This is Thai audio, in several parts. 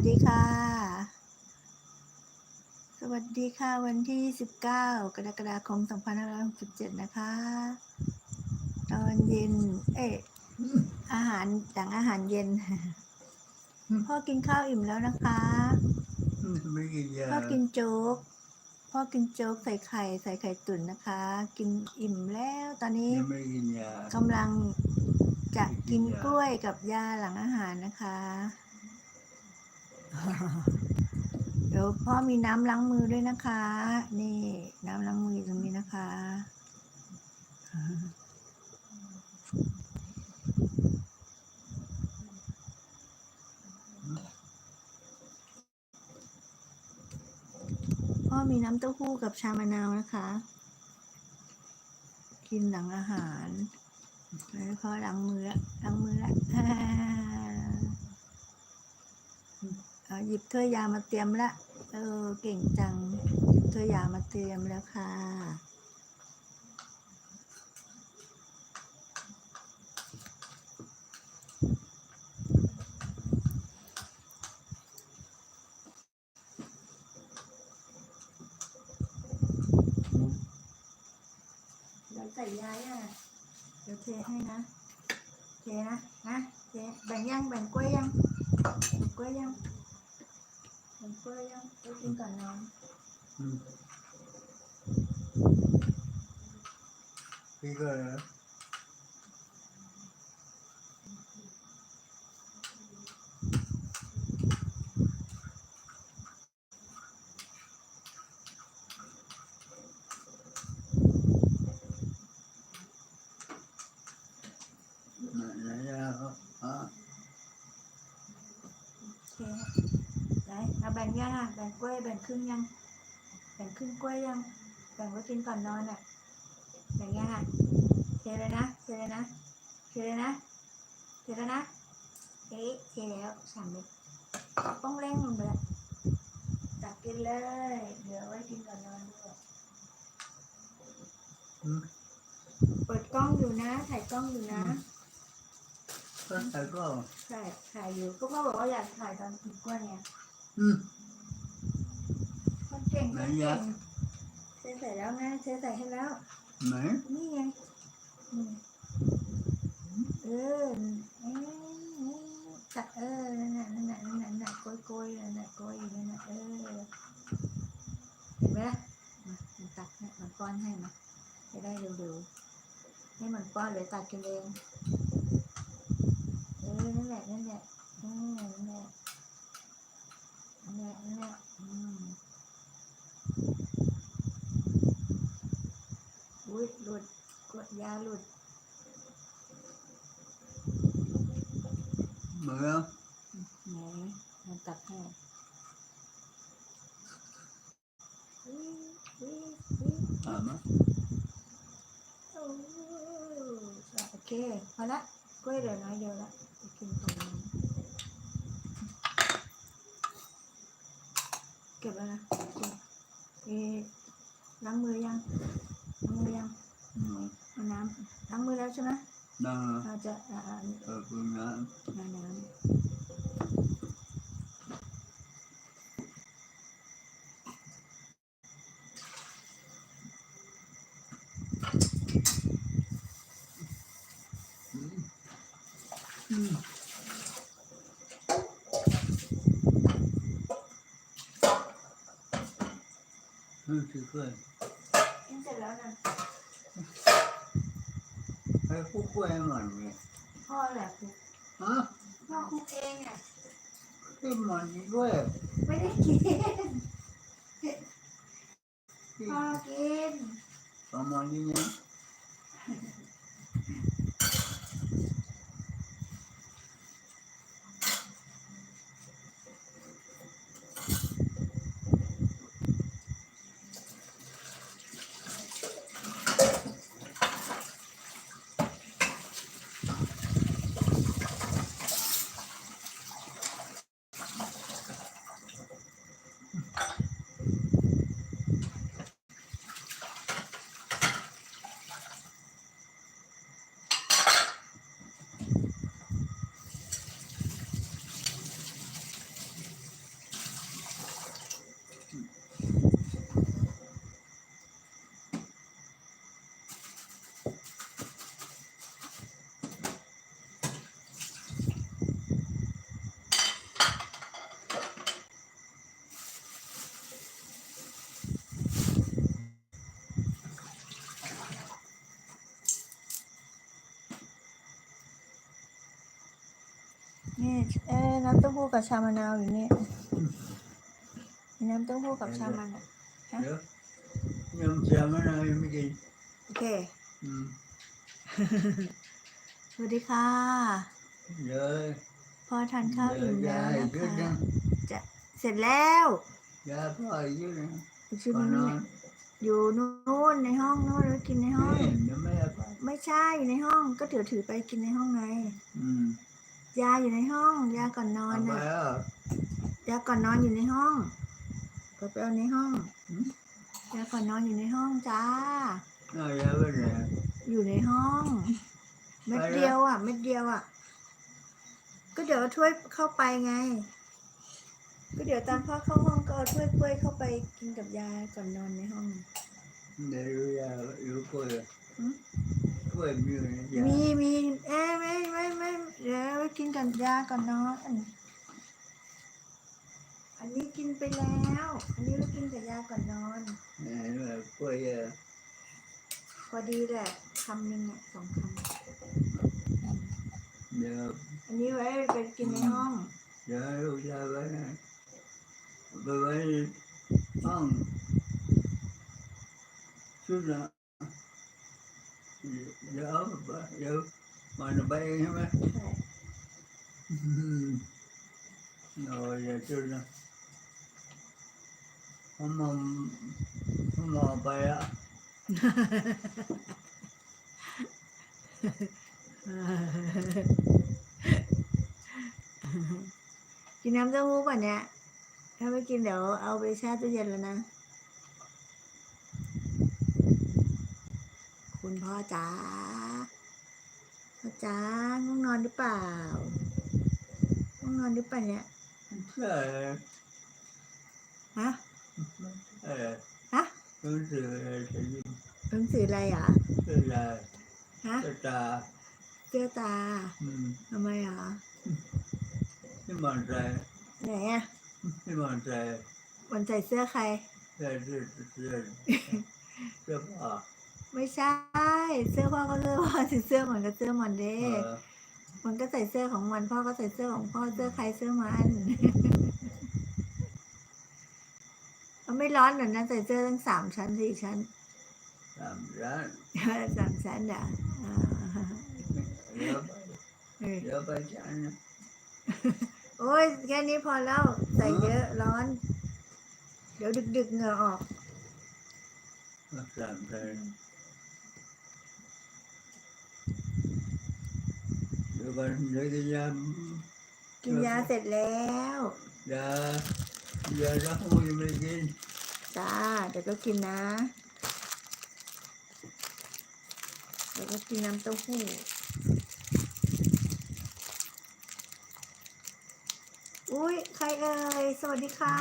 สดีค่ะ สวัสดีค่ะ วันที่ 19 กรกฎาคม 2567 นะคะ ตอนเย็น เอ๊ะอาหารหลังอาหารเย็น พ่อกินข้าวอิ่มแล้วนะคะ ไม่กินยาพ่อกินโจ๊ก พ่อกินโจ๊กใส่ไข่ใส่ไข่ตุ๋นนะคะ กินอิ่มแล้วตอนนี้ยังไม่กินยากำลังจะกินกล้วยกับยาหลังอาหารนะคะ เดี๋ยวพ่อมีน้ำล้างมือด้วยนะคะ นี่ น้ำล้างมือตรงนี้นะคะพ่อมีน้ำเต้าหู้กับชามะนาวนะคะ กินหลังอาหารแล้วพ่อล้างมือละล้างมือละ หยิบถ้วยยามาเตรียมละ เออ เก่งจัง หยิบถ้วยยามาเตรียมแล้วค่ะ เดี๋ยวใส่ยาอะ เดี๋ยวเทให้นะ เทนะ นะ เทแบ่งยังแบ่งกล้วยยังแบ่งกล้วยยัง แบ่งกล้วยยังไปกินก่อนนอน อืมพี่ก็นะ ไหนยาครับอะ โอเคไหนเอาแบ่งยังอะแบ่งกล้วยแบ่งครึ่งยัง แบ่งครึ่งกล้วยยัง แบ่งไว้กินก่อนนอนอะ แบ่งยังอะเทเลยนะเทเลยนะเทเลยนะเทแล้วนะเอ๊ะเทแล้วสามเม็ดต้องเร่งลงไปแล้วตักกินเลย เดี๋ยวไว้กินก่อนนอนด้วยอืมเปิดกล้องอยู่นะ ถ่ายกล้องอยู่นะก็แต่ก็ถ่ายถ่ายอยู่ก็พ่อบอกว่าอยากถ่ายตอนกินกล้วยไงอื มคนเก่งคนไหนเก่อะงเทใส่แล้วไงเทใส่ให้แล้ว ไหน นี่ไงอืมเออเอ๊ะตักเออนั่นน่ะนั่นน่ะนั่นน่ะนั่นน่ะโกยโกยนั่นน่ะโกยอยู่นั่นน่ะเออเห็นไหมล่ะมามันตักให้มันป้อนให้มาจะได้เร็วๆให้มันป้อนเลยตักกินเองเออ นั่นแหละ นั่นแหละเออนั่นแหละนั่นแหละนั่นแหละอืมอุ้ยหลุดกดยา หลุดเหมือนไหนมันตักให้อุ๊ยอุ๊ยอุ๊ยถามอะโอ้โอเคพอละกล้วยเหลือน้อยเดียวละไปกินก่อนนอนเก็บแล้วนะเก็บเอ๊ะล้างมือยังล้างมือยังไหนเอา น้ำล้างมือแล้วใช่ไหมนั่งอะเราจะอ่าอ่าเออคุณนะน้ำน้ำอืมอืมอืมคือเพื่อนกินเสร็จแล้วนะให้ผู้กล้วยหน่อยไหมพ่อแหละคุกฮะพ่อคุกเองอะที่มันด้วยไม่ได้กินที่พ่อกินประมาณนี้นะ กับชามะนาวอยู่นี่มีน้ำเต้าหู้กับชามะนาวเดี๋ยวยังจะไม่นานยังไม่กินโอเคอืมสวัสดีค่ะ เดี๋ยวพอทานข้าวอิ่มยาแล้วอีนะกเยอะคะนะจะเสร็จแล้วยาพ่ออีกเยอะนะอีกชุดก่อนนึนงอนอยู่นู่นในห้องนู่นแล้วกินในห้อง นี่เดี๋ยวไม่ได้ไปไม่ใช่อยู่ในห้องก็ถือถือไปกินในห้องไง อืม ยาอยู่ในห้อง ยาก่อนนอนเอาไปนะแล้วยาก่อนนอนอยู่ในห้องก็ไปเอาในห้องอืมยาก่อนนอนอยู่ในห้องจ้า เอายาไปไหนอยู่ในห้องเม็ดไปแล้วเดียวอะเม็ดเดียวอะ ก็เดี๋ยวเอาถ้วยเข้าไปไง ก็เดี๋ยวตอนพ่อเข้าห้องก็เอาถ้วยกล้วยเข้าไปกินกับยาก่อนนอนในห้อง เดี๋ยวรู้ยารู้กล้วยหืม กล้วยมีอยู่ในยามีมีเอ้ยไม่ไม่ไม่ เดี๋ยวไปกินกับยาก่อนนอนอันนี้กินไปแล้ว อันนี้เรากินกับยาก่อนนอนไหนว่ากล้วยเยอะพอดีแหละคำหนึ่งอะสองคเดี๋ยวำอันนี้ไว้ไปกินในห้องเดี๋ยวให้ลูกชายไว้นะไปไว้ในห้องชุดละเดี๋ยวเดี๋ยว มันไปเองใช่ไหม ใช่ อืมโอ้ยอย่าชุดละผมมองผมมองไปอ่ะ กินน้ำเต้าหู้ก่อนเนี่ย ถ้าไม่กินเดี๋ยวเอาไปแช่ตู้เย็นแล้วนะ คุณพ่อจ๋า พ่อจ๋าง่วงนอนหรือเปล่าง่วงนอนหรือเปล่าเนี่ยใช่ฮะเออฮะรู้สึกอะไรจะยิ้มหนังสืออะไรเหรอะเสื้อลายฮะเสื้อตาเสื้อตาอืมทำไมเหรอไม่มั่นใจไหนอะไม่มั่นใจวันใส่เสื้อใคร เสื้อเสื้อเสื้อเสื้อผ้า ไม่ใช่ เสื้อพ่อก็เสื้อพ่อสิเสื้อมันก็เสื้อมันเด้เออมันก็ใส่เสื้อของมันพ่อก็ใส่เสื้อของพ่อเสื้อใครเสื้อมันมันไม่ร้อนเหรอนะใส่เสื้อตั้งสามชั้นสี่ชั้น สามร้านสามชั้นอะอ่าเดี๋ยวไปเออเดี๋ยวไปจันนะโอ้ยแค่นี้พอแล้วใส่เยอะร้อน เดี๋ยวดึกๆเหงื่อออก มาสามร้าน เดี๋ยวกันเดี๋ยวจะยากินยาเสร็จแล้ว ยายาล้างมือยังไม่ได้กินจ้าเดี๋ยวก็กินนะ เดี๋ยวก็กินน้ำเต้าหู้อุ้ยใครเอ่ยสวัสดีค่ะ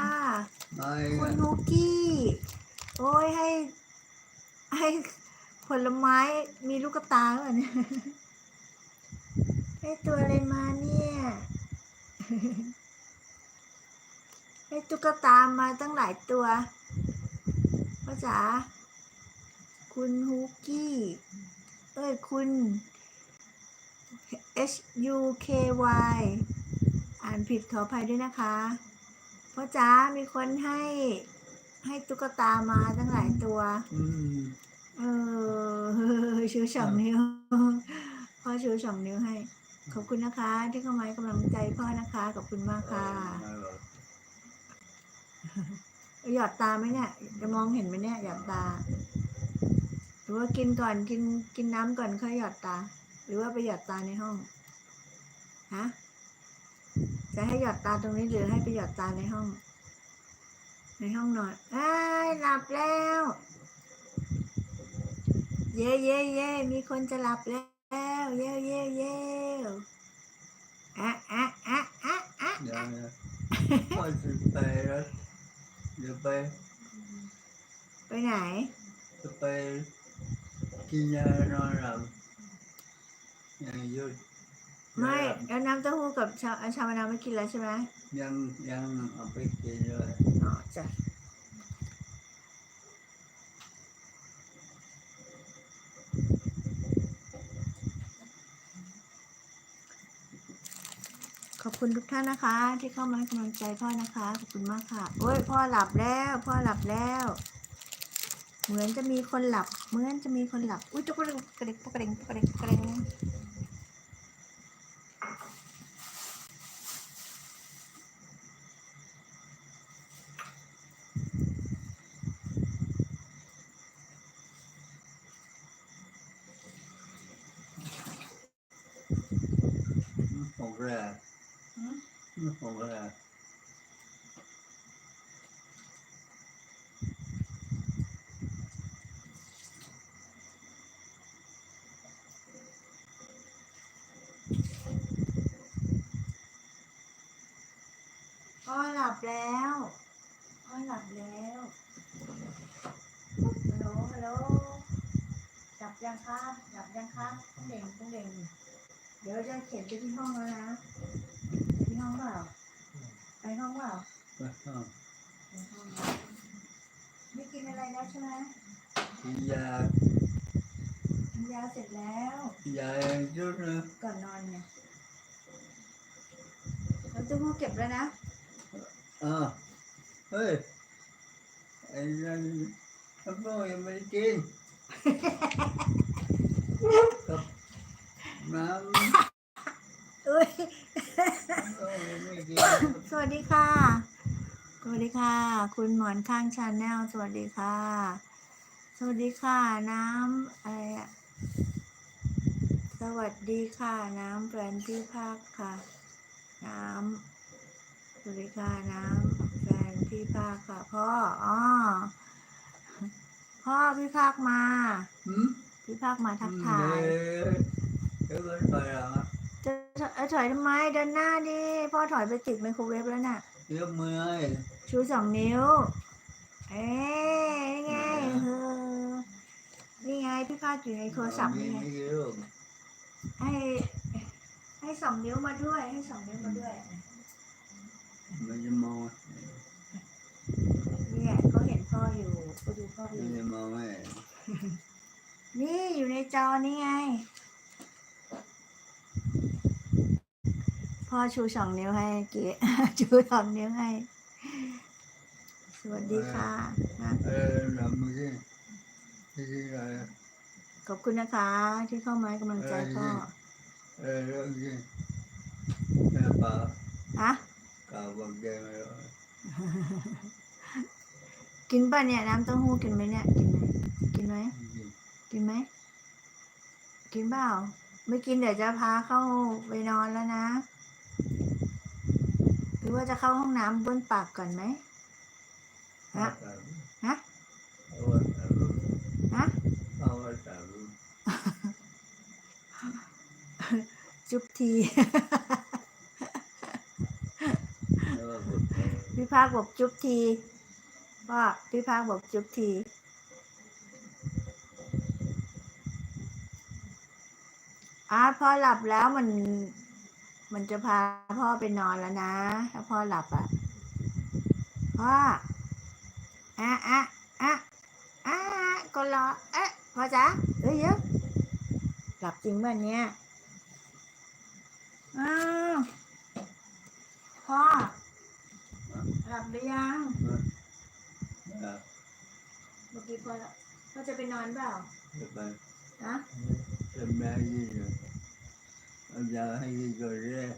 ไม่คุณนุกกี้ โอ้ยให้ ให้ผลไม้มีลูกตาเหมือน ยให้ตัวอะไรมาเนี่ยให้ตุ๊กตามาตั้งหลายตัวพ่อจ๋าคุณฮุกกี้ เอ้ย คุณ H U K Y อ่านผิดขออภัยด้วยนะคะพ่อจ๋ามีคนให้ให้ตุ๊กตามาตั้งหลายตัวอืมเออชูสองนิ้วพ่อชูสองนิ้วให้ ขอบคุณนะคะ ที่เข้ามาให้กำลังใจพ่อนะคะ ขอบคุณมากค่ะหยอดตาไหมเนี่ย จะมองเห็นไหมเนี่ยหยอดตา หรือว่ากินก่อนกินกินน้ำก่อนค่อยหยอดตา หรือว่าไปหยอดตาในห้องฮะจะให้หยอดตาตรงนี้หรือให้ไปหยอดตาในห้อง ในห้องนอนอ้หลับแล้ว เย่เย่เย่มีคนจะหลับแล้ว เย่เย่เย่อะอะอะอะอะเดี๋ยวนะพ่อจะไปแล้วเดี๋ยวไปไปไหน จะไปกินยานอนหลับยังหยุดไม่แล้วน้ำเต้าหู้กับชาชามะนาวไม่กินแล้วใช่ไหมยังยังเอาไปกินเลย อ๋อจ้ะ คุณทุกท่านนะคะ ที่เข้ามาให้กำลังใจพ่อนะคะ ขอบคุณมากค่ะ โอ้ยพ่อหลับแล้ว พ่อหลับแล้ว เหมือนจะมีคนหลับ เหมือนจะมีคนหลับ อุ้ยจุกกระดิกกระดิกกระดิกกระดิกกระดิกหกแล้วหื มหกแล้วพ่อหลับแล้วพ่อหลับแล้วฮัลโหลฮัลโหลหลับยังครับหลับยังครับต้องเด่งต้องเด่งเดี๋ยวจะเขียนไปที่ห้องแล้วนะ ห้องเปล่าไปห้องเปล่าไปห้องแล้วไม่กินอะไรแล้วใช่ไหมยากินยาเสร็จแล้วยาชุดนะก่อนนอนไงเราจะพูดเก็บแล้วนะอ่าเฮ้ยไอ้นั่นเขาบอกยังไม่ได้กินกับน้ำ อุ้ยก็ยังไม่กินสวัสดีค่ะ สวัสดีค่ะ คุณหมอนข้างชาแนลสวัสดีค่ะ สวัสดีค่ะ น้ำอะไรอะสวัสดีค่ะ น้ำแบรนด์พี่ภาคค่ะ น้ำสวัสดีค่ะน้ำแบรนด์พี่ภาคค่ะ พ่ออ๋อพ่อพี่ภาคมาหืมพี่ภาคมาทักทาย เดี๋ยวเดี๋ยวมันไปแล้วอะ จะเอ้ยถอยทำไมเดินหน้าดิพ่อถอยไปติดไมโครเวฟแล้วน่ะเดี๋ยวเมื่อยชูสองนิ้ว เอ๊ะนี่ไงเออนี่ไงพี่พาดอยู่ในโทรศัพท์นี่ไงไม่กี่ลูกให้ให้สองนิ้วมาด้วย ให้สองนิ้วมาด้วยมันจะมองนี่ไงเขาเห็นพ่ออยู่เขาดูพ่ออมันยู่จะมองไม่นี่อยู่ในจอนี่ไง พ่อชูสองนิ้วให้เก๋ชูสองนิ้วให้ สวัสดีค่ะนะเออทำเมื่อกี้ที่ที่อะไรขอบคุณนะคะ ที่เข้ามาให้กำลังใจพ่อเออเรื่องที่แม่ป่าอะกล่าวบอกแกไม่รู้กินป่ะเนี่ยน้ำเต้าหู้กินไหมเนี่ยกินไหมกินไหมกินไหมกินเปล่าไม่กินเดี๋ยวจะพาเข้าไปนอนแล้วนะห รือว่าจะเข้าห้องน้ำบ้วนปากก่อนไหมฮะฮะเอาไว้แต่รู้ฮะเอาไว้แต่รู้จุ๊บทีแล้วก็บอกแกพี่ภาคบอกจุ๊บทีว่าพี่ภาคบอกจุ๊บทีอะพ่อหลับแล้วมัน มันจะพาพ่อไปนอนแล้วนะ ถ้าพ่อหลับอะ พ่ออะอะอะอะก็รอเอ๊ะพ่อจ๊ะเอ้ยเยอะหลับจริงป่ะเนี่ยอ้าวพ่อ หลับหรือยังนะเมื่อกี้พ่อหลับพ่อจะไปนอนเปล่าจะไปนะจะแม่ยี่เลยเอายาให้กินก่อนเลย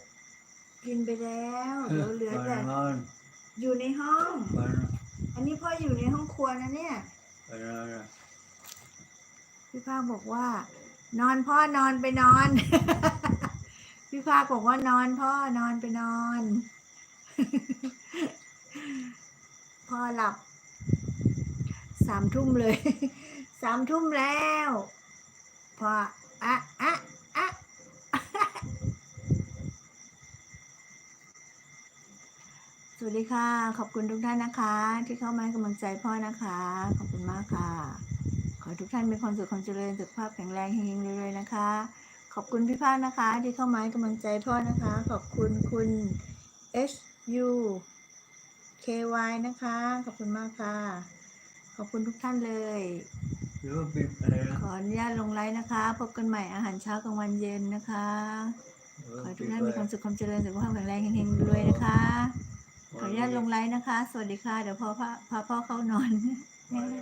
กินไปแล้วเดี๋ยวเหลือแต่นอนอยู่ในห้อง ก่อนอันนี้พ่ออยู่ในห้องครัวนะเนี่ย ก่อนนอนนะพี่ภาคบอกว่า นอนพ่อนอนไปนอน พี่ภาคบอกว่านอนพ่อนอนไปนอน พ่อหลับสามทุ่มเลย สามทุ่มแล้ว พ่ออะอะอะ ส วัสดีค่ะ ขอบคุณทุกท่านนะคะ ที่เข้ามาให้กำลังใจพ่อนะคะ ขอบคุณมากค่ะ ขอให้ทุกท่านมีความสุขความเจริญสุขภาพแข็งแรงเฮงๆเรื่อยๆนะคะ ขอบคุณพี่ภาคนะคะ ที่เข้ามาให้กำลังใจพ่อนะคะ ขอบคุณคุณ H U K Y นะคะ ขอบคุณมากค่ะ ขอบคุณทุกท่านเลยหรือว่าปิดอะไรนะขออนุญาตลงไลน์นะคะ พบกันใหม่อาหารเช้ากลางวันเย็นนะคะ ขอให้ทุกท่านมีความสุขความเจริญสุขภาพแข็งแรงเฮงๆรวยๆนะคะ ขออนุญาตลงไลน์นะคะ สวัสดีค่ะ เดี๋ยวพอพาพาพ่อเข้านอนมาแล้